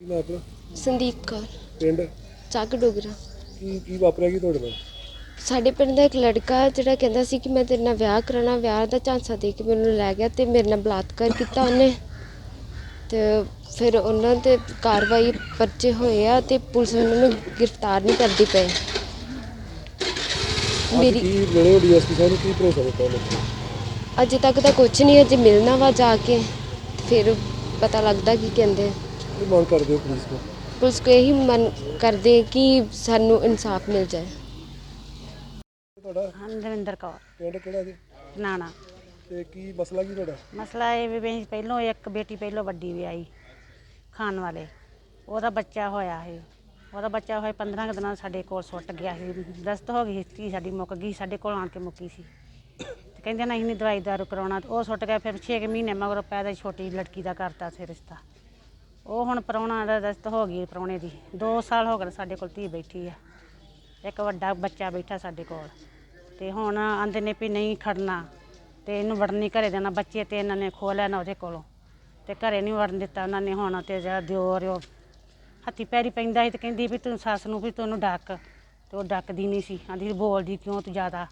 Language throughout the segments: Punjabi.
ਕੀ ਨਾਮ ਆਪਣਾ? ਸੰਦੀਪ ਕੌਰ। ਪਿੰਡ? ਚੱਕ ਡੋਗਰਾ। ਕੀ ਕੀ ਵਾਪਰਿਆ ਕੀ ਤੁਹਾਡੇ ਨਾਲ? ਸਾਡੇ ਪਿੰਡ ਦਾ ਇੱਕ ਲੜਕਾ ਜਿਹੜਾ ਕਹਿੰਦਾ ਸੀ ਕਿ ਮੈਂ ਤੇਰੇ ਨਾਲ ਵਿਆਹ ਕਰਾਉਣਾ ਵਿਆਹ ਦਾ ਝਾਂਸਾ ਦੇ ਕੇ ਮੈਨੂੰ ਲੈ ਗਿਆ ਤੇ ਮੇਰੇ ਨਾਲ ਬਲਾਤਕਾਰ ਕੀਤਾ ਉਹਨੇ। ਤੇ ਫਿਰ ਉਹਨਾਂ ਤੇ ਕਾਰਵਾਈ ਪਰਚੇ ਹੋਏ ਆ ਤੇ ਪੁਲਿਸ ਉਹਨਾਂ ਨੂੰ ਗ੍ਰਿਫਤਾਰ ਨਹੀਂ ਕਰਦੀ ਪਈ। ਮੇਰੀ ਕੀ ਮਿਲੇ ਹੋ ਡੀਐਸਪੀ ਸਾਹਿਬ ਨੂੰ? ਕੀ ਭਰੋਸਾ ਦਿੱਤਾ ਉਹਨੇ? ਅਜੇ ਤੱਕ ਤਾਂ ਕੁਝ ਨਹੀਂ ਅਜੇ ਮਿਲਣਾ ਵਾ ਜਾ ਕੇ। ਫਿਰ ਪਤਾ ਲੱਗਦਾ ਕੀ ਕਹਿੰਦੇ ਕੀ ਮੰਗ ਕਰਦੇ ਹੋ ਪੁਲਿਸ ਕੋਲ ਪੁਲਿਸ ਕੋ ਇਹੀ ਮਨ ਕਰਦੇ ਕਿ ਸਾਨੂੰ ਇਨਸਾਫ ਮਿਲ ਜਾਏ। ਤੁਹਾਡਾ? ਹਾਂ ਦਵਿੰਦਰ ਕੌਰ। ਪਿੰਡ ਕਿਹੜਾ ਜੀ? ਨਾਣਾ। ਤੇ ਕੀ ਮਸਲਾ ਕੀ ਤੁਹਾਡਾ? ਮਸਲਾ ਇਹ ਵੀ ਵੀ ਪਹਿਲੋਂ ਇੱਕ ਬੇਟੀ ਪਹਿਲੋਂ ਵੱਡੀ ਵੀ ਆਈ ਖਾਣ ਵਾਲੇ। ਉਹਦਾ ਬੱਚਾ ਹੋਇਆ ਸੀ ਉਹਦਾ ਬੱਚਾ ਹੋਇਆ 15 ਕੁ ਦਿਨਾਂ ਸਾਡੇ ਕੋਲ ਸੁੱਟ ਗਿਆ ਸੀ। ਦਸਤ ਹੋ ਗਈ ਸੀ ਸਾਡੀ ਮੁੱਕ ਗਈ ਸਾਡੇ ਕੋਲ ਆਣ ਕੇ ਮੁੱਕੀ ਸੀ। ਤੇ ਕਹਿੰਦੇ ਨਹੀਂ ਨਹੀਂ ਦਵਾਈ ਦਾਰੂ ਕਰਾਉਣਾ। ਤੇ ਉਹ ਸੁੱਟ ਗਿਆ ਫਿਰ 6 ਮਹੀਨੇ ਮਗਰੋਂ ਪੈਦਾ ਛੋਟੀ ਲੜਕੀ ਦਾ ਕਰਤਾ ਸੀ ਰਿਸ਼ਤਾ। ਉਹ ਹੁਣ ਪ੍ਰਾਹੁਣਾ ਦਾ ਦਸਤ ਹੋ ਗਈ ਪ੍ਰਾਹੁਣੇ ਦੀ। 2 ਸਾਲ ਹੋ ਗਏ ਸਾਡੇ ਕੋਲ ਧੀ ਬੈਠੀ ਆ। ਇੱਕ ਵੱਡਾ ਬੱਚਾ ਬੈਠਾ ਸਾਡੇ ਕੋਲ। ਤੇ ਹੁਣ ਆਂਦੇ ਨੇ ਵੀ ਨਹੀਂ ਖੜਨਾ। ਤੇ ਇਹਨੂੰ ਵੜਨ ਨਹੀਂ ਘਰੇ ਦੇਣਾ। ਬੱਚੇ ਤੇ ਇਹਨਾਂ ਨੇ ਖੋਹ ਲੈਣਾ ਉਹਦੇ ਕੋਲੋਂ। ਤੇ ਘਰੇ ਨਹੀਂ ਵੜਨ ਦਿੱਤਾ ਉਹਨਾਂ ਨੇ। ਹੁਣ ਤੇ ਜਿਹੜਾ ਦਿਓਰ ਉਹ ਹੱਥੀ ਪੈਰੀ ਪੈਂਦਾ ਸੀ ਤੇ ਕਹਿੰਦੀ ਵੀ ਤੂੰ ਸੱਸ ਨੂੰ ਵੀ ਤੂੰ ਉਹਨੂੰ ਡੱਕ। ਤੇ ਉਹ ਡੱਕਦੀ ਨਹੀਂ ਸੀ। ਆਂਦੀ ਬੋਲਦੀ ਕਿਉਂ ਤੂੰ ਜ਼ਿਆਦਾ?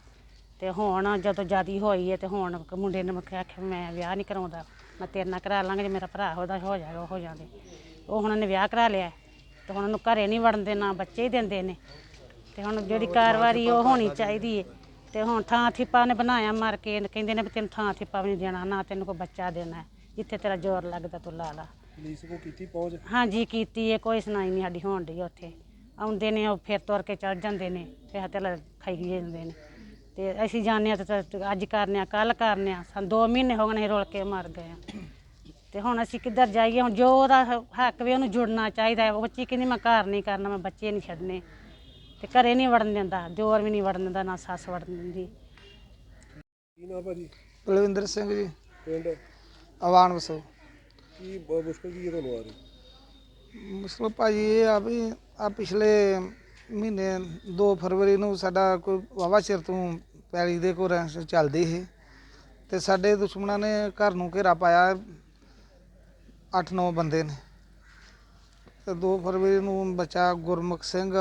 ਤੇ ਹੁਣ ਜਦੋਂ ਜਿਆਦੀ ਹੋਈ ਹੈ ਤੇ ਹੁਣ ਮੁੰਡੇ ਨੇ ਮੁਖਿਆ ਆਖਿਆ, ਮੈਂ ਵਿਆਹ ਨਹੀਂ ਕਰਾਉਂਦਾ। ਮੈਂ ਤੇਰੇ ਨਾਲ ਕਰਾ ਲਾਂਗਾ ਜੇ ਮੇਰਾ ਭਰਾ ਉਹਦਾ ਹੋ ਜਾਏਗਾ ਉਹ ਹੋ ਜਾਂਦੇ। ਉਹ ਹੁਣ ਉਹਨੇ ਵਿਆਹ ਕਰਾ ਲਿਆ ਤੇ ਹੁਣ ਉਹਨੂੰ ਘਰੇ ਨਹੀਂ ਵੜਨ ਦੇਣਾ ਬੱਚੇ ਹੀ ਦਿੰਦੇ ਨੇ। ਤੇ ਹੁਣ ਜਿਹੜੀ ਕਾਰਵਾਈ ਉਹ ਹੋਣੀ ਚਾਹੀਦੀ ਏ। ਤੇ ਹੁਣ ਥਾਂ ਥਿੱਪਾ ਨੇ ਬਣਾਇਆ ਮਾਰ ਕੇ ਕਹਿੰਦੇ ਨੇ ਵੀ ਤੈਨੂੰ ਥਾਂ ਥਿੱਪਾ ਵੀ ਨਹੀਂ ਦੇਣਾ ਨਾ ਤੈਨੂੰ ਕੋਈ ਬੱਚਾ ਦੇਣਾ ਹੈ। ਜਿੱਥੇ ਤੇਰਾ ਜ਼ੋਰ ਲੱਗਦਾ ਤੂੰ ਲਾ ਲਾ। ਪੁਲਿਸ ਕੋ ਕੀਤੀ ਪਹੁੰਚ? ਹਾਂਜੀ ਕੀਤੀ ਏ ਕੋਈ ਸੁਣਾਈ ਨਹੀਂ ਸਾਡੀ ਹੋਣ ਡਈ ਉੱਥੇ। ਆਉਂਦੇ ਨੇ ਉਹ ਫਿਰ ਤੁਰ ਕੇ ਚੜ ਜਾਂਦੇ ਨੇ ਫਿਰ ਤੇ ਖਾਈ ਜਾਂਦੇ ਨੇ। ਤੇ ਅਸੀਂ ਜਾਂਦੇ ਹਾਂ ਤੇ ਅੱਜ ਕਰਨੇ ਆ ਕੱਲ ਕਰਨੇ ਆ। ਸਾਨੂੰ 2 ਮਹੀਨੇ ਹੋ ਗਏ ਨੇ ਰੁਲ ਕੇ ਮਰ ਗਏ ਆ। ਤੇ ਹੁਣ ਅਸੀਂ ਕਿੱਧਰ ਜਾਈਏ? ਹੁਣ ਜੋ ਉਹਦਾ ਹੱਕ ਵੀ ਉਹਨੂੰ ਜੁੜਨਾ ਚਾਹੀਦਾ ਹੈ। ਉਹ ਬੱਚੀ ਕਹਿੰਦੀ ਮੈਂ ਘਰ ਨਹੀਂ ਕਰਨਾ ਮੈਂ ਬੱਚੇ ਨਹੀਂ ਛੱਡਣੇ। ਤੇ ਘਰੇ ਨਹੀਂ ਵੜਨ ਦਿੰਦਾ ਜੋਰ ਵੀ ਨਹੀਂ ਵੜਨ ਦਿੰਦਾ ਨਾ ਸੱਸ ਵੜਨ ਦਿੰਦੀ। ਕੀ ਨਾਮ ਭਾਜੀ? ਬਲਵਿੰਦਰ ਸਿੰਘ ਜੀ। ਪਿੰਡ? ਆਵਾਨ ਵਸੋ। ਕੀ ਮੁਸ਼ਕਲ ਕੀ ਹੈ ਤੁਹਾਨੂੰ ਆ ਰਹੀ? ਮੁਸਲਮ ਭਾਜੀ ਇਹ ਆ ਵੀ ਆ ਪਿਛਲੇ ਮਹੀਨੇ 2 ਫਰਵਰੀ ਨੂੰ ਸਾਡਾ ਕੋਈ ਵਾਵਾ ਚਿਰ ਤੋਂ ਪੈਲੀ ਦੇ ਕੋ ਰੈਂਸ ਚੱਲਦੀ ਸੀ। ਤੇ ਸਾਡੇ ਦੁਸ਼ਮਣਾਂ ਨੇ ਘਰ ਨੂੰ ਘੇਰਾ ਪਾਇਆ 8-9 ਬੰਦੇ ਨੇ। ਤੇ 2 ਫਰਵਰੀ ਨੂੰ ਬੱਚਾ ਗੁਰਮੁਖ ਸਿੰਘ,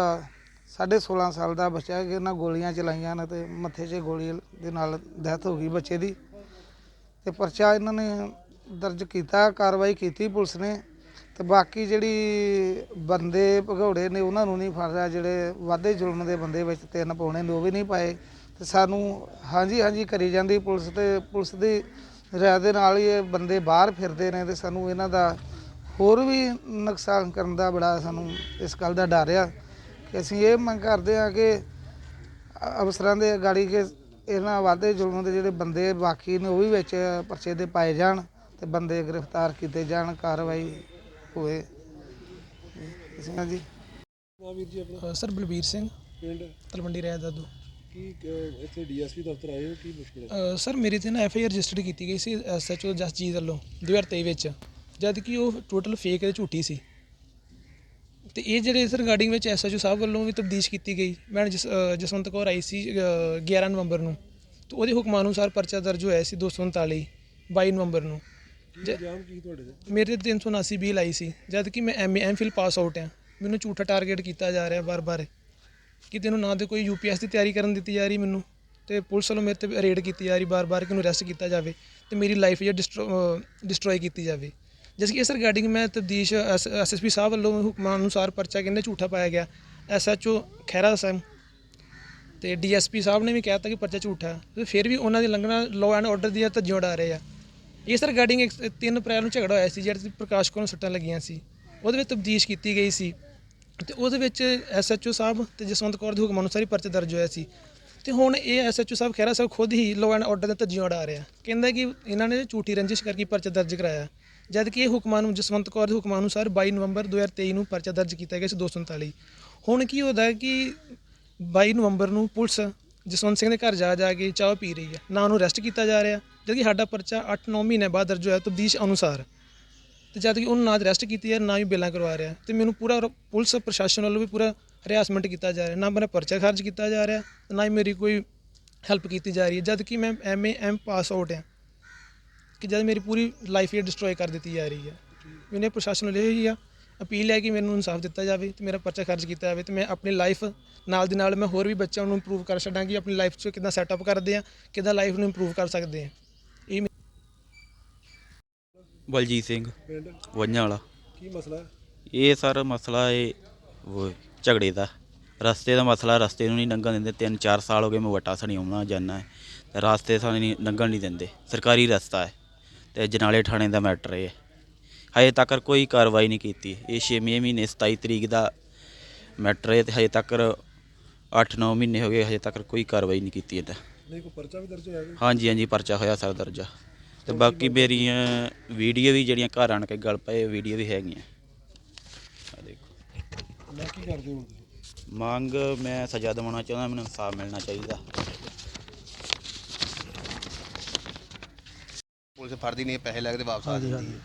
ਸਾਢੇ 16 ਸਾਲ ਦਾ ਬੱਚਾ ਕਿ ਉਹਨਾਂ ਗੋਲੀਆਂ ਚਲਾਈਆਂ ਨੇ ਤੇ ਮੱਥੇ 'ਚ ਗੋਲੀ ਦੇ ਨਾਲ ਡੈਥ ਹੋ ਗਈ ਬੱਚੇ ਦੀ। ਤੇ ਪਰਚਾ ਇਹਨਾਂ ਨੇ ਦਰਜ ਕੀਤਾ, ਕਾਰਵਾਈ ਕੀਤੀ ਪੁਲਿਸ ਨੇ। ਤੇ ਬਾਕੀ ਜਿਹੜੀ ਬੰਦੇ ਭਗੌੜੇ ਨੇ ਉਹਨਾਂ ਨੂੰ ਨਹੀਂ ਫੜ ਰਿਹਾ ਜਿਹੜੇ ਵਾਧੇ ਜ਼ੁਲਮ ਦੇ ਬੰਦੇ ਵਿੱਚ ਤਿੰਨ ਪਾਉਣੇ ਨੇ, ਉਹ ਵੀ ਨਹੀਂ ਪਾਏ। ਤੇ ਸਾਨੂੰ ਹਾਂਜੀ ਹਾਂਜੀ ਕਰੀ ਜਾਂਦੀ ਪੁਲਿਸ ਤੇ, ਪੁਲਿਸ ਦੀ ਰਾਇ ਦੇ ਨਾਲ ਹੀ ਇਹ ਬੰਦੇ ਬਾਹਰ ਫਿਰਦੇ ਨੇ ਤੇ ਸਾਨੂੰ ਇਹਨਾਂ ਦਾ ਹੋਰ ਵੀ ਨੁਕਸਾਨ ਕਰਨ ਦਾ ਬੜਾ ਸਾਨੂੰ ਇਸ ਗੱਲ ਦਾ ਡਰ ਆ ਕਿ ਅਸੀਂ ਇਹ ਮੰਗ ਕਰਦੇ ਹਾਂ ਕਿ ਅਫਸਰਾਂ ਦੇ ਗਾੜੀ ਕੇ ਇਹਨਾਂ ਵਾਧੇ ਜ਼ੁਲਮ ਦੇ ਜਿਹੜੇ ਬੰਦੇ ਬਾਕੀ ਨੇ ਉਹ ਵੀ ਵਿੱਚ ਪਰਚੇ ਦੇ ਪਾਏ ਜਾਣ ਤੇ ਬੰਦੇ ਗ੍ਰਿਫਤਾਰ ਕੀਤੇ ਜਾਣ, ਕਾਰਵਾਈ ਹੋਏ ਹਾਂਜੀ ਨਾਮ ਵੀਰ ਜੀ ਆਪਣਾ। ਸਰ ਬਲਬੀਰ ਸਿੰਘ। ਪਿੰਡ। ਤਲਵੰਡੀ ਰਾਏ ਦਾਦੂ ਕੀ ਅਹ, ਇੱਥੇ ਡੀਐਸਪੀ ਦਫ਼ਤਰ ਆਏ ਹੋ? ਕੀ ਮੁਸ਼ਕਲ ਹੈ? ਅ, ਸਰ ਮੇਰੇ ਤੇ ਨਾ ਐਫ ਆਈ ਆਰ ਰਜਿਸਟਰਡ ਕੀਤੀ ਗਈ ਸੀ ਐਸਐਚਓ ਜਸਜੀਤ ਵੱਲੋਂ 2023 ਵਿੱਚ। ਜਦ ਕਿ ਉਹ ਟੋਟਲ ਫੇਕ ਤੇ ਝੂਠੀ ਸੀ। ਤੇ ਇਹ ਜਿਹੜੇ ਇਸ ਰਿਗਾਰਡਿੰਗ ਵਿੱਚ ਐਸਐਚਓ ਸਾਹਿਬ ਵੱਲੋਂ ਵੀ ਤਬਦੀਸ਼ ਕੀਤੀ ਗਈ ਮੈਂ ਜਸ- ਅ, ਜਸਵੰਤ ਕੌਰ ਆਈ ਸੀ ਅ, 11 ਨਵੰਬਰ ਨੂੰ। ਤੇ ਉਹਦੇ ਹੁਕਮਾਂ ਅਨੁਸਾਰ ਪਰਚਾ ਦਰਜ ਹੋਇਆ ਸੀ 239 22 ਨਵੰਬਰ ਨੂੰ। ਇੰਜਾਮ ਕੀ ਤੁਹਾਡੇ ਤੇ? ਮੇਰੇ ਤੇ 379 ਬਿਲ ਆਈ ਸੀ। ਜਦ ਕਿ ਮੈਂ ਐਮਏ ਐਮਫਿਲ ਪਾਸ ਆਊਟ ਆ ਮੈਨੂੰ ਝੂਠਾ ਟਾਰਗੇਟ ਕੀਤਾ ਜਾ ਰਿਹਾ ਬਾਰ-ਬਾਰ ਕਿ ਤੈਨੂੰ ਨਾ ਤੇ ਕੋਈ ਯੂਪੀਐਸ ਦੀ ਤਿਆਰੀ ਕਰਨ ਦਿੱਤੀ ਜਾ ਰਹੀ ਮੈਨੂੰ ਤੇ ਪੁਲਿਸ ਵੱਲੋਂ ਮੇਰੇ ਤੇ ਰੇਡ ਕੀਤੀ ਜਾ ਰਹੀ ਬਾਰ-ਬਾਰ ਕਿ ਨੂੰ ਅਰੈਸਟ ਕੀਤਾ ਜਾਵੇ ਤੇ ਮੇਰੀ ਲਾਈਫ ਜੇ ਡਿਸਟਰੋਏ ਕੀਤੀ ਜਾਵੇ। ਜਿਸ ਕਿ ਇਸ ਰਿਗਾਰਡਿੰਗ ਮੈਂ ਤਬਦੀਸ਼ ਐਸਐਸਪੀ ਸਾਹਿਬ ਵੱਲੋਂ ਹੁਕਮਾਂ ਅਨੁਸਾਰ ਪਰਚਾ ਕਹਿੰਦੇ ਝੂਠਾ ਪਾਇਆ ਗਿਆ। ਐਸਐਚਓ ਖੈਰਾ ਸਿੰਘ ਤੇ ਡੀਐਸਪੀ ਸਾਹਿਬ ਨੇ ਵੀ ਕਹਿਤਾ ਕਿ ਪਰਚਾ ਝੂਠਾ। ਹੈ ਤੇ ਫਿਰ ਵੀ ਉਹਨਾਂ ਦੀ ਲੰਘਣਾ ਲਾਅ ਐਂਡ ਆਰਡਰ ਦੀਆਂ ਧੱਜੀਆਂ ਉਡਾ ਰਹੇ ਆ। ਇਸ ਰਿਗਾਰਡਿੰਗ 3 ਅਪ੍ਰੈਲ ਨੂੰ ਝਗੜਾ ਹੋਇਆ ਸੀ, ਜਿਹੜੇ ਪ੍ਰਕਾਸ਼ ਕੌਰ ਨੂੰ ਸੱਟਾਂ ਲੱਗੀਆਂ ਸੀ। ਉਹਦੇ ਵਿੱਚ ਤਬਦੀਸ਼ ਕੀਤੀ ਗਈ ਸੀ। ਤੇ ਉਹਦੇ ਵਿੱਚ ਐਸਐਚਓ ਸਾਹਿਬ ਤੇ ਜਸਵੰਤ ਕੌਰ ਦੇ ਹੁਕਮ ਅਨੁਸਾਰ ਹੀ ਪਰਚਾ ਦਰਜ ਹੋਇਆ ਸੀ। ਤੇ ਹੁਣ ਇਹ ਐਸਐਚਓ ਸਾਹਿਬ ਖਹਿਰਾ ਸਾਹਿਬ ਖੁਦ ਹੀ ਲਾਅ ਐਂਡ ਆਰਡਰ ਦੇ ਧੱਜੀਆਂ ਉਡਾ ਰਿਹਾ। ਕਹਿੰਦਾ ਕਿ ਇਹਨਾਂ ਨੇ ਝੂਠੀ ਰੰਜਿਸ਼ ਕਰਕੇ ਪਰਚਾ ਦਰਜ ਕਰਾਇਆ। ਜਦ ਕਿ ਇਹ ਹੁਕਮਾਂ ਨੂੰ, ਜਸਵੰਤ ਕੌਰ ਦੇ ਹੁਕਮਾਂ ਅਨੁਸਾਰ 22 ਨਵੰਬਰ 2023 ਨੂੰ ਪਰਚਾ ਦਰਜ ਕੀਤਾ ਗਿਆ ਸੀ 239 ਹੁਣ ਕੀ ਹੁੰਦਾ ਕਿ 22 ਨਵੰਬਰ ਨੂੰ ਪੁਲਿਸ ਜਸਵੰਤ ਸਿੰਘ ਦੇ ਘਰ ਜਾ ਜਾ ਕੇ ਚਾਹ ਪੀ ਰਹੀ ਹੈ। ਨਾ ਉਹਨੂੰ ਅਰੈਸਟ ਕੀਤਾ ਜਾ ਰਿਹਾ। ਜਦਕਿ ਸਾਡਾ ਪਰਚਾ 8-9 ਮਹੀਨੇ ਬਾਅਦ ਦਰਜ ਹੋਇਆ, ਤਬਦੀਸ਼ ਅਨੁਸਾਰ। ਤੇ ਜਦ ਕਿ ਉਹਨੂੰ ਨਾ ਅਰੈਸਟ ਕੀਤੀ ਜਾ ਨਾ ਹੀ ਬੇਲਾਂ ਕਰਵਾ ਰਿਹਾ। ਤੇ ਮੈਨੂੰ ਪੂਰਾ ਪੁਲਿਸ ਪ੍ਰਸ਼ਾਸਨ ਵੱਲੋਂ ਵੀ ਪੂਰਾ ਹਰਾਸਮੈਂਟ ਕੀਤਾ ਜਾ ਰਿਹਾ। ਨਾ ਮੇਰਾ ਪਰਚਾ ਖਾਰਜ ਕੀਤਾ ਜਾ ਰਿਹਾ, ਤੇ ਨਾ ਹੀ ਮੇਰੀ ਕੋਈ ਹੈਲਪ ਕੀਤੀ ਜਾ ਰਹੀ ਹੈ। ਜਦ ਕਿ ਮੈਂ ਐਮਏ ਐਮ ਪਾਸ ਆਊਟ ਹਾਂ, ਕਿ ਜਦ ਮੇਰੀ ਪੂਰੀ ਲਾਈਫ ਹੀ ਡਿਸਟਰੋਏ ਕਰ ਦਿੱਤੀ ਜਾ ਰਹੀ ਹੈ। ਮੈਨੇ ਪ੍ਰਸ਼ਾਸਨ ਵੱਲੋਂ ਇਹ ਹੀ ਆ ਅਪੀਲ ਹੈ ਕਿ ਮੈਨੂੰ ਇਨਸਾਫ ਦਿੱਤਾ ਜਾਵੇ ਤੇ ਮੇਰਾ ਪਰਚਾ ਖਰਚ ਕੀਤਾ ਜਾਵੇ ਤੇ ਮੈਂ ਆਪਣੀ ਲਾਈਫ ਨਾਲ ਦੀ ਨਾਲ ਮੈਂ ਹੋਰ ਵੀ ਬੱਚਿਆਂ ਨੂੰ ਇੰਪਰੂਵ ਕਰ ਛੱਡਾਂ ਕਿ ਆਪਣੀ ਲਾਈਫ 'ਚ ਕਿੱਦਾਂ ਸੈਟਅਪ ਕਰਦੇ ਆ ਕਿੱਦਾਂ ਲਾਈਫ ਨੂੰ ਇੰਪਰੂਵ ਕਰ ਸਕਦੇ ਆ ਇਹ ਮੇ- ਬਲਜੀਤ ਸਿੰਘ ਪਿੰਡ? ਵਾਲਾ। ਕੀ ਮਸਲਾ ਹੈ? ਇਹ ਸਰ ਮਸਲਾ ਇਹ ਉਹ ਝਗੜੇ ਦਾ। ਰਸਤੇ ਦਾ ਮਸਲਾ ਰਸਤੇ ਨੂੰ ਨਹੀਂ ਲੰਘਣ ਦਿੰਦੇ। ਤਿੰਨ ਚਾਰ ਸਾਲ ਹੋ ਗਏ ਮੈਂ ਵਟਾ ਸਣੀ ਆਉਣਾ ਜਾਣਾ ਹੈ। ਤੇ ਰਸਤੇ ਸਾਨੂੰ ਨਹੀਂ ਲੰਘਣ ਨਹੀਂ ਦਿੰਦੇ। ਸਰਕਾਰੀ ਰਸਤਾ ਹੈ। ਤੇ ਜਨਾਲੇ ਥਾਣੇ ਦਾ ਮੈਟਰ ਇਹ ਹੈ। ਹਜੇ ਤੱਕ ਕੋਈ ਕਾਰਵਾਈ ਨਹੀਂ ਕੀਤੀ। ਇਹ 6 ਮਹੀਨੇ 27 ਤਰੀਕ ਦਾ ਮੈਟਰ ਹੈ ਤੇ ਹਜੇ ਤੱਕ 8-9 ਮਹੀਨੇ ਹੋ ਗਏ ਹਜੇ ਤੱਕ ਕੋਈ ਕਾਰਵਾਈ ਨਹੀਂ ਕੀਤੀ ਇਹਦਾ। ਨਹੀਂ ਕੋਈ ਪਰਚਾ ਵੀ ਦਰਜ ਹੋਇਆ ਕੋਈ? ਹਾਂਜੀ ਹਾਂਜੀ ਪਰਚਾ ਹੋਇਆ ਸਰ ਦਰਜਾ। ਤੇ ਬਾਕੀ ਮੇਰੀਆਂ ਵੀਡੀਓ ਵੀ ਜਿਹੜੀਆਂ ਘਰ ਆਣ ਕੇ ਗੱਲ ਪਏ ਵੀਡੀਓ ਵੀ ਹੈਗੀਆਂ। ਆ ਦੇਖੋ। ਮੈਂ ਕੀ ਕਰਦੇ ਹੋ ਤੁਸੀਂ? ਮੰਗ ਮੈਂ ਸਜ਼ਾ ਦਿਵਾਉਣਾ ਚਾਹੁੰਦਾ ਮੈਨੂੰ ਇਨਸਾਫ ਮਿਲਣਾ ਚਾਹੀਦਾ। ਪੁਲਿਸ ਫੜਦੀ ਨਹੀਂ ਪੈਸੇ ਲੈ ਕੇ ਤੇ ਵਾਪਸ ਆ ਜਾਂਦੀ ਹੈ।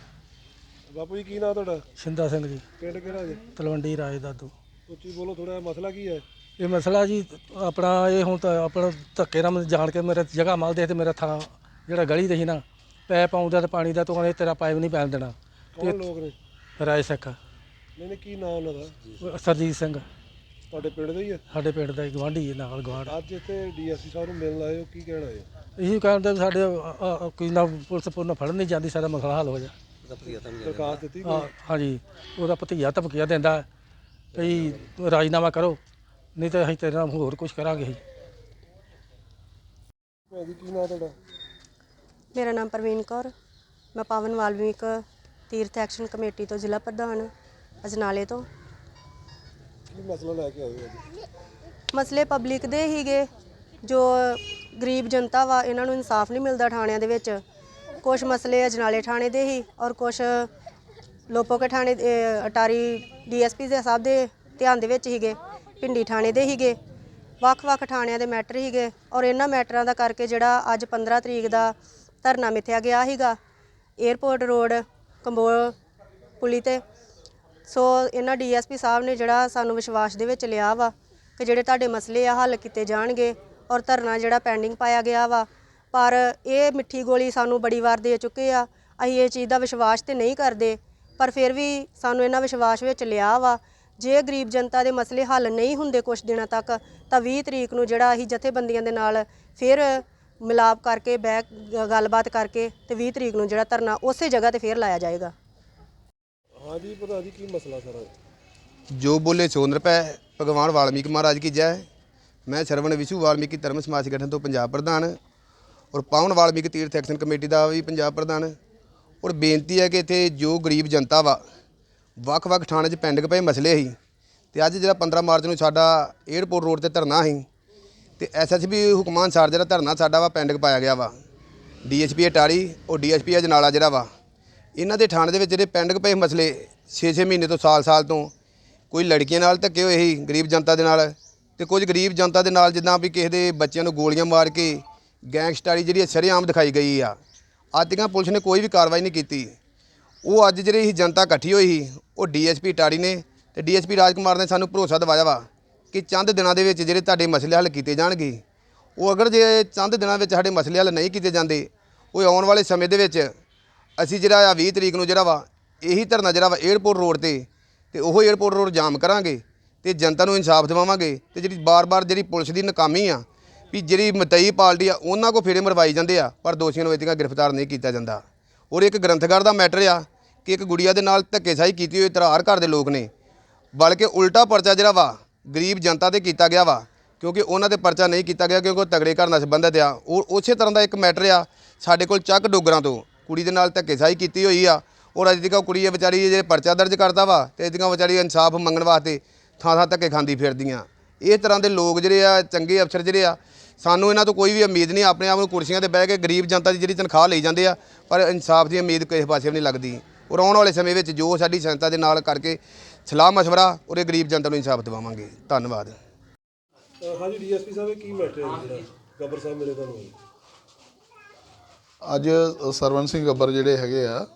ਬਾਪੂ ਜੀ ਕੀ ਨਾਂ ਤੁਹਾਡਾ? ਸ਼ਿੰਦਾ ਸਿੰਘ ਜੀ। ਪਿੰਡ ਕਿਹੜਾ ਜੀ? ਤਲਵੰਡੀ ਰਾਏ ਦਾਦੂ। ਉੱਚੀ ਬੋਲੋ ਥੋੜਾ ਮਸਲਾ ਕੀ ਹੈ? ਇਹ ਮਸਲਾ ਜੀ ਆਪਣਾ ਇਹ ਹੁਣ ਤਾਂ ਆਪਣਾ ਧੱਕੇ ਨਾਲ ਮੈਨੂੰ ਜਾਣ ਕੇ ਮੇਰੇ ਜਗ੍ਹਾ ਮਲਦੇ ਤੇ ਮੇਰਾ ਥਾਂ ਜਿਹੜਾ ਗਲੀ ਦੇ ਸੀ ਨਾ ਪੈਪ ਆਉਂਦਾ ਤੇ ਪਾਣੀ ਦਾ ਤੂੰ ਕਹਿੰਦੇ ਤੇਰਾ ਪਾਈਪ ਨਹੀਂ ਪੈਣ ਦੇਣਾ। ਕੌਣ ਲੋਕ ਨੇ? ਰਾਏ ਸਿੱਖ। ਨਹੀਂ ਨਹੀਂ ਕੀ ਨਾਂ ਉਹਨਾਂ ਦਾ? ਸਰਜੀਤ ਸਿੰਘ। ਤੁਹਾਡੇ ਪਿੰਡ ਦੇ ਹੀ ਹੈ? ਸਾਡੇ ਪਿੰਡ ਦਾ ਗਵਾਂਢੀ ਨਾਲ ਗਵਾਂਢ ਅੱਜ ਇੱਥੇ ਡੀਐਸਸੀ ਸਾਹਿਬ ਨੂੰ ਮਿਲਣ ਆਏ ਹੋ ਕੀ ਕਹਿਣਾ ਹੈ? ਇਹੀ ਕਹਿੰਦੇ ਸਾਡੇ ਅ, ਅ, ਕੋਈ ਨਾ ਪੁਲਿਸ ਪੁਲਿਸ ਫੜਨ ਨਹੀਂ ਜਾਂਦੀ ਸਾਡਾ ਮਸਲਾ ਹੱਲ ਹੋ ਜਾ। ਦਰਖਾਸਤ ਦਿੱਤੀ ਹਾਂ, ਹਾਂਜੀ। ਉਹਦਾ ਭਤੀਆ ਧਮਕੀਆਂ ਦਿੰਦਾ ਵੀ ਰਾਜੀਨਾਮਾ ਕਰੋ ਨਹੀਂ ਤਾਂ ਅਸੀਂ ਤੇਰੇ ਨਾਲ ਹੋਰ ਕੁਝ ਕਰਾਂਗੇ ਅਸੀਂ। ਕੀ ਤੁਹਾਡਾ? ਮੇਰਾ ਨਾਮ ਪ੍ਰਵੀਨ ਕੌਰ। ਮੈਂ ਪਾਵਨ ਵਾਲਮੀਕ ਤੀਰਥ ਐਕਸ਼ਨ ਕਮੇਟੀ ਤੋਂ ਜ਼ਿਲ੍ਹਾ ਪ੍ਰਧਾਨ ਅਜਨਾਲੇ ਤੋਂ। ਕੀ ਮਸਲਾ ਲੈ ਕੇ ਆਏ ਹੋ ਅੱਜ? ਮਸਲੇ ਪਬਲਿਕ ਦੇ ਹੀਗੇ ਜੋ ਗਰੀਬ ਜਨਤਾ ਵਾ ਇਹਨਾਂ ਨੂੰ ਇਨਸਾਫ ਨਹੀਂ ਮਿਲਦਾ ਥਾਣਿਆਂ ਦੇ ਵਿੱਚ। ਕੁਝ ਮਸਲੇ ਅਜਨਾਲੇ ਥਾਣੇ ਦੇ ਹੀ ਔਰ ਕੁਝ ਲੋਪੋਕੇ ਥਾਣੇ ਦੇ, ਅ, ਅਟਾਰੀ ਡੀਐਸਪੀ ਦੇ ਸਾਹਿਬ ਦੇ ਧਿਆਨ ਦੇ ਵਿੱਚ ਹੀਗੇ ਪਿੰਡੀ ਥਾਣੇ ਦੇ ਹੀਗੇ ਵੱਖ-ਵੱਖ ਥਾਣਿਆਂ ਦੇ ਮੈਟਰ ਹੀਗੇ ਔਰ ਇਹਨਾਂ ਮੈਟਰਾਂ ਦਾ ਕਰਕੇ ਜਿਹੜਾ ਅੱਜ 15 ਤਰੀਕ ਦਾ ਧਰਨਾ ਮਿੱਥਿਆ ਗਿਆ ਸੀਗਾ 에ਅਰਪੋਰਟ ਰੋਡ ਕੰਬੋਲ ਪੁਲੀ ਤੇ। ਸੋ ਇਹਨਾਂ ਡੀਐਸਪੀ ਸਾਹਿਬ ਨੇ ਜਿਹੜਾ ਸਾਨੂੰ ਵਿਸ਼ਵਾਸ ਦੇ ਵਿੱਚ ਲਿਆ ਵਾ ਕਿ ਜਿਹੜੇ ਤੁਹਾਡੇ ਮਸਲੇ ਆ ਹੱਲ ਕੀਤੇ ਜਾਣਗੇ ਔਰ ਧਰਨਾ ਜਿਹੜਾ ਪੈਂਡਿੰਗ ਪਾਇਆ ਗਿਆ ਵਾ ਪਰ ਇਹ ਮਿੱਠੀ ਗੋਲੀ ਸਾਨੂੰ ਬੜੀ ਵਾਰ ਦੇ ਚੁੱਕੇ ਆ। ਅਸੀਂ ਇਹ ਚੀਜ਼ ਦਾ ਵਿਸ਼ਵਾਸ ਤੇ ਨਹੀਂ ਕਰਦੇ ਪਰ ਫਿਰ ਵੀ ਸਾਨੂੰ ਇਹਨਾਂ ਵਿਸ਼ਵਾਸ ਵਿੱਚ ਲਿਆ ਵਾ। ਜੇ ਗਰੀਬ ਜਨਤਾ ਦੇ ਮਸਲੇ ਹੱਲ ਨਹੀਂ ਹੁੰਦੇ ਕੁਝ ਦਿਨਾਂ ਤੱਕ ਤਾਂ 20 ਤਰੀਕ ਨੂੰ ਜਿਹੜਾ ਅਸੀਂ ਜਥੇਬੰਦੀਆਂ ਦੇ ਨਾਲ ਫਿਰ ਮਿਲਾਪ ਕਰਕੇ ਬਹਿ ਗੱਲਬਾਤ ਕਰਕੇ ਤੇ 20 ਤਰੀਕ ਨੂੰ ਜਿਹੜਾ ਧਰਨਾ ਉਸੇ ਜਗ੍ਹਾ ਤੇ ਫਿਰ ਲਾਇਆ ਜਾਏਗਾ। ਹਾਂਜੀ ਪ੍ਰਧਾਨ ਜੀ ਕੀ ਮਸਲਾ ਸਾਰਾ? ਜੋ ਬੋਲੇ ਸੋ ਨਿਰਭੈ ਭਗਵਾਨ ਵਾਲਮੀਕ ਮਹਾਰਾਜ ਕੀ ਜੈ। ਮੈਂ ਸ਼ਰਵਣ ਵਿਸ਼ੂ ਵਾਲਮੀਕੀ ਧਰਮ ਸਮਾਜ ਸੰਗਠਨ ਤੋਂ ਪੰਜਾਬ ਪ੍ਰਧਾਨ। ਔਰ ਪਾਉਣ ਵਾਲਮੀਕ ਤੀਰਥ ਐਕਸ਼ਨ ਕਮੇਟੀ ਦਾ ਵੀ ਪੰਜਾਬ ਪ੍ਰਧਾਨ। ਔਰ ਬੇਨਤੀ ਹੈ ਕਿ ਇੱਥੇ ਜੋ ਗਰੀਬ ਜਨਤਾ ਵਾ ਵੱਖ-ਵੱਖ ਥਾਣੇ 'ਚ ਪੈਂਡਿੰਗ ਪਏ ਮਸਲੇ ਸੀ। ਤੇ ਅੱਜ ਜਿਹੜਾ 15 ਮਾਰਚ ਨੂੰ ਸਾਡਾ 에ਅਰਪੋਰਟ ਰੋਡ ਤੇ ਧਰਨਾ ਸੀ, ਤੇ ਐਸਐਸਬੀ ਹੁਕਮਾਂ ਅਨੁਸਾਰ ਜਿਹੜਾ ਧਰਨਾ ਸਾਡਾ ਵਾ ਪੈਂਡਿੰਗ ਪਾਇਆ ਗਿਆ ਵਾ। ਡੀਐਸਪੀ ਅਟਾਰੀ ਔਰ ਡੀਐਸਪੀ ਅਜਨਾਲਾ ਜਿਹੜਾ ਵਾ, ਇਹਨਾਂ ਦੇ ਥਾਣੇ ਦੇ ਵਿੱਚ ਜਿਹੜੇ ਪੈਂਡਿੰਗ ਪਏ ਮਸਲੇ 6-6 ਮਹੀਨੇ ਤੋਂ ਸਾਲ-ਸਾਲ ਤੋਂ, ਕੋਈ ਲੜਕੀਆਂ ਨਾਲ ਧੱਕੇ ਹੋਏ ਸੀ ਗਰੀਬ ਜਨਤਾ ਦੇ ਨਾਲ, ਤੇ ਕੁਝ ਗਰੀਬ ਜਨਤਾ ਦੇ ਨਾਲ ਜਿੱਦਾਂ ਵੀ ਕਿਸੇ ਦੇ ਬੱਚਿਆਂ ਨੂੰ ਗੋਲੀਆਂ ਮਾਰ ਕੇ ਗੈਂਗਸਟਰੀ ਜਿਹੜੀ ਸ਼ਰੇਆਮ ਦਿਖਾਈ ਗਈ ਆ, ਅੱਜ ਤੱਕ ਪੁਲਿਸ ਨੇ ਕੋਈ ਵੀ ਕਾਰਵਾਈ ਨਹੀਂ ਕੀਤੀ। ਉਹ ਅੱਜ ਜਿਹੜੀ ਸੀ ਜਨਤਾ ਇਕੱਠੀ ਹੋਈ ਸੀ, ਉਹ ਡੀਐਸਪੀ ਟਾੜੀ ਨੇ ਤੇ ਡੀਐਸਪੀ ਰਾਜਕੁਮਾਰ ਨੇ ਸਾਨੂੰ ਭਰੋਸਾ ਦਿਵਾਇਆ ਵਾ ਕਿ ਚੰਦ ਦਿਨਾਂ ਦੇ ਵਿੱਚ ਜਿਹੜੇ ਤੁਹਾਡੇ ਮਸਲੇ ਹੱਲ ਕੀਤੇ ਜਾਣਗੇ, ਉਹ ਅਗਰ ਜੇ ਚੰਦ ਦਿਨਾਂ ਵਿੱਚ ਸਾਡੇ ਮਸਲੇ ਹੱਲ ਨਹੀਂ ਕੀਤੇ ਜਾਂਦੇ, ਉਹ ਆਉਣ ਵਾਲੇ ਸਮੇਂ ਦੇ ਵਿੱਚ ਅਸੀਂ ਜਿਹੜਾ ਆ 20 ਤਰੀਕ ਨੂੰ ਜਿਹੜਾ ਵਾ, ਇਹੀ ਧਰਨਾ ਜਿਹੜਾ ਵਾ 에ਅਰਪੋਰਟ ਰੋਡ ਤੇ ਤੇ ਉਹ 에ਅਰਪੋਰਟ ਰੋਡ ਜਾਮ ਕਰਾਂਗੇ ਤੇ ਜਨਤਾ ਨੂੰ ਇਨਸਾਫ ਦਿਵਾਵਾਂਗੇ ਤੇ ਜਿਹੜੀ ਬਾਰ-ਬਾਰ ਜਿਹੜੀ ਪੁਲਿਸ ਦੀ ਨਾਕਾਮੀ ਆ ਵੀ ਜਿਹੜੀ ਮਤਈ ਪਾਰਟੀ ਆ, ਉਹਨਾਂ ਕੋ ਫੇਰੇ ਮਰਵਾਈ ਜਾਂਦੇ ਆ, ਪਰ ਦੋਸ਼ੀਆਂ ਨੂੰ ਇਤਨਾ ਗ੍ਰਿਫਤਾਰ ਨਹੀਂ ਕੀਤਾ ਜਾਂਦਾ। ਔਰ ਇੱਕ ਗ੍ਰੰਥਕਾਰ ਦਾ ਮੈਟਰ ਆ ਕਿ ਇੱਕ ਗੁੜੀਆ ਦੇ ਨਾਲ ਧੱਕੇਸ਼ਾਹੀ ਕੀਤੀ ਹੋਈ ਤਰਾਰ ਘਰ ਦੇ ਲੋਕ ਨੇ। ਬਲਕਿ ਉਲਟਾ ਪਰਚਾ ਜਿਹੜਾ ਵਾ, ਗਰੀਬ ਜਨਤਾ ਤੇ ਕੀਤਾ ਗਿਆ ਵਾ, ਕਿਉਂਕਿ ਉਹਨਾਂ ਤੇ ਪਰਚਾ ਨਹੀਂ ਕੀਤਾ ਗਿਆ ਕਿਉਂਕਿ ਉਹ ਤਗੜੇ ਘਰ ਨਾਲ ਸੰਬੰਧਿਤ ਆ। ਉਹ ਉਸੇ ਤਰ੍ਹਾਂ ਦਾ ਇੱਕ ਮੈਟਰ ਆ, ਸਾਡੇ ਕੋਲ ਚੱਕ ਡੋਗਰਾਂ ਤੋਂ, ਕੁੜੀ ਦੇ ਨਾਲ ਧੱਕੇਸ਼ਾਹੀ ਕੀਤੀ ਹੋਈ ਆ। ਔਰ ਅੱਜ ਤੱਕ ਉਹ ਕੁੜੀ ਇਹ ਵਿਚਾਰੀ ਜੇ ਪਰਚਾ ਦਰਜ ਕਰਦਾ ਵਾ, ਤੇ ਅੱਜ ਤੱਕ ਵਿਚਾਰੀ ਇਨਸਾਫ ਮੰਗਣ ਵਾਸਤੇ ਥਾਂ ਥਾਂ ਧੱਕੇ ਖਾਂਦੀ ਫਿਰਦੀਆਂ ਇਹ ਤਰ੍ਹਾਂ ਦੇ ਲੋਕ ਜਿਹੜੇ ਆ, ਚੰਗੇ ਅਫਸਰ ਜਿਹੜੇ ਆ ਸਾਨੂੰ ਇਹਨਾਂ ਤੋਂ ਕੋਈ ਵੀ ਉਮੀਦ ਨਹੀਂ ਆਪਣੇ ਆਪ ਨੂੰ ਕੁਰਸੀਆਂ ਤੇ ਬਹਿ ਕੇ ਗਰੀਬ ਜਨਤਾ ਦੀ ਜਿਹੜੀ ਤਨਖਾਹ ਲਈ ਜਾਂਦੇ ਆ ਪਰ ਇਨਸਾਫ ਦੀ ਉਮੀਦ ਕਿਸੇ ਪਾਸੇ ਵੀ ਨਹੀਂ ਲੱਗਦੀ। ਔਰ ਆਉਣ ਵਾਲੇ ਸਮੇਂ ਵਿੱਚ ਜੋ ਸਾਡੀ ਸੰਸਥਾ ਦੇ ਨਾਲ ਕਰਕੇ ਸਲਾਹ ਮਸ਼ਵਰਾ ਔਰ ਇਹ ਗਰੀਬ ਜਨਤਾ ਨੂੰ ਇਨਸਾਫ ਦਿਵਾਵਾਂਗੇ। ਧੰਨਵਾਦ। ਅ, ਹਾਂਜੀ ਡੀਐਸਪੀ ਸਾਹਿਬ ਇਹ ਕੀ ਮੈਟਰ ਹੈ ਜਿਹੜਾ ਗੱਬਰ ਸਾਹਿਬ ਮਿਲੇ ਤੁਹਾਨੂੰ? ਅੱਜ ਸਰਵਨ ਸਿੰਘ ਗੱਬਰ ਜਿਹੜੇ ਹੈਗੇ ਆ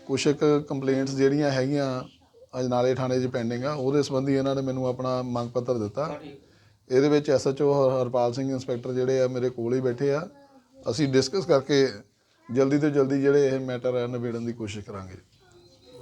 ਕੁਛ ਕੁ ਕੰਪਲੇਂਟਸ ਜਿਹੜੀਆਂ ਹੈਗੀਆਂ ਅਜਨਾਲੇ ਥਾਣੇ 'ਚ ਪੈਂਡਿੰਗ ਆ ਉਹਦੇ ਸੰਬੰਧੀ ਇਹਨਾਂ ਨੇ ਮੈਨੂੰ ਆਪਣਾ ਮੰਗ ਪੱਤਰ ਦਿੱਤਾ। ਇਹਦੇ ਵਿੱਚ ਐਸਐਚਓ ਹਰਪਾਲ ਸਿੰਘ ਇੰਸਪੈਕਟਰ ਜਿਹੜੇ ਆ ਮੇਰੇ ਕੋਲ ਹੀ ਬੈਠੇ ਆ। ਅਸੀਂ ਡਿਸਕਸ ਕਰਕੇ ਜਲਦੀ ਤੋਂ ਜਲਦੀ ਜਿਹੜੇ ਇਹ ਮੈਟਰ ਆ, ਨਿਬੇੜਨ ਦੀ ਕੋਸ਼ਿਸ਼ ਕਰਾਂਗੇ।